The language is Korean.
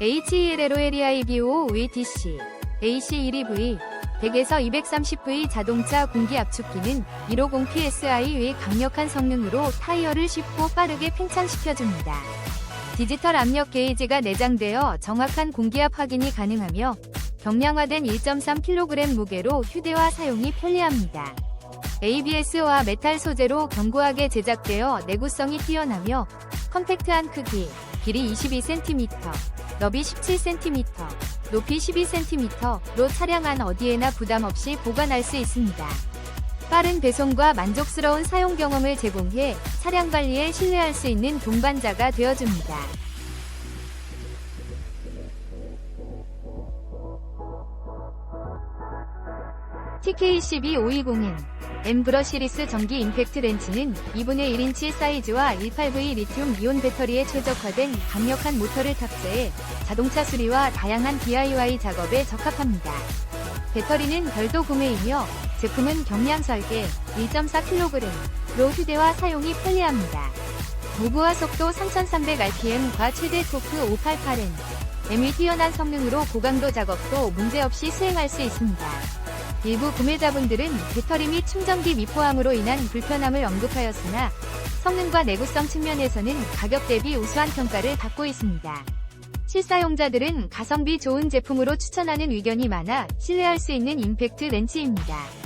HELLOLEIBO5VTC AC1EV 100에서 230V 자동차 공기 압축기는 150psi의 강력한 성능으로 타이어를 쉽고 빠르게 팽창시켜줍니다. 디지털 압력 게이지가 내장되어 정확한 공기압 확인이 가능하며 경량화된 1.3kg 무게로 휴대와 사용이 편리합니다. ABS와 메탈 소재로 견고하게 제작되어 내구성이 뛰어나며 컴팩트한 크기, 길이 22cm, 너비 17cm, 높이 12cm로 차량 안 어디에나 부담 없이 보관할 수 있습니다. 빠른 배송과 만족스러운 사용 경험을 제공해 차량 관리에 신뢰할 수 있는 동반자가 되어줍니다. TK12520N 엠브러 시리스 전기 임팩트 렌치는 2분의 1인치 사이즈와 18V 리튬 이온 배터리에 최적화된 강력한 모터를 탑재해 자동차 수리와 다양한 DIY 작업에 적합합니다. 배터리는 별도 구매이며 제품은 경량 설계 1.4kg로 휴대와 사용이 편리합니다. 무브와 속도 3300rpm과 최대 토크 588N M이 뛰어난 성능으로 고강도 작업도 문제없이 수행할 수 있습니다. 일부 구매자분들은 배터리 및 충전기 미포함으로 인한 불편함을 언급하였으나 성능과 내구성 측면에서는 가격 대비 우수한 평가를 받고 있습니다. 실사용자들은 가성비 좋은 제품으로 추천하는 의견이 많아 신뢰할 수 있는 임팩트 렌치입니다.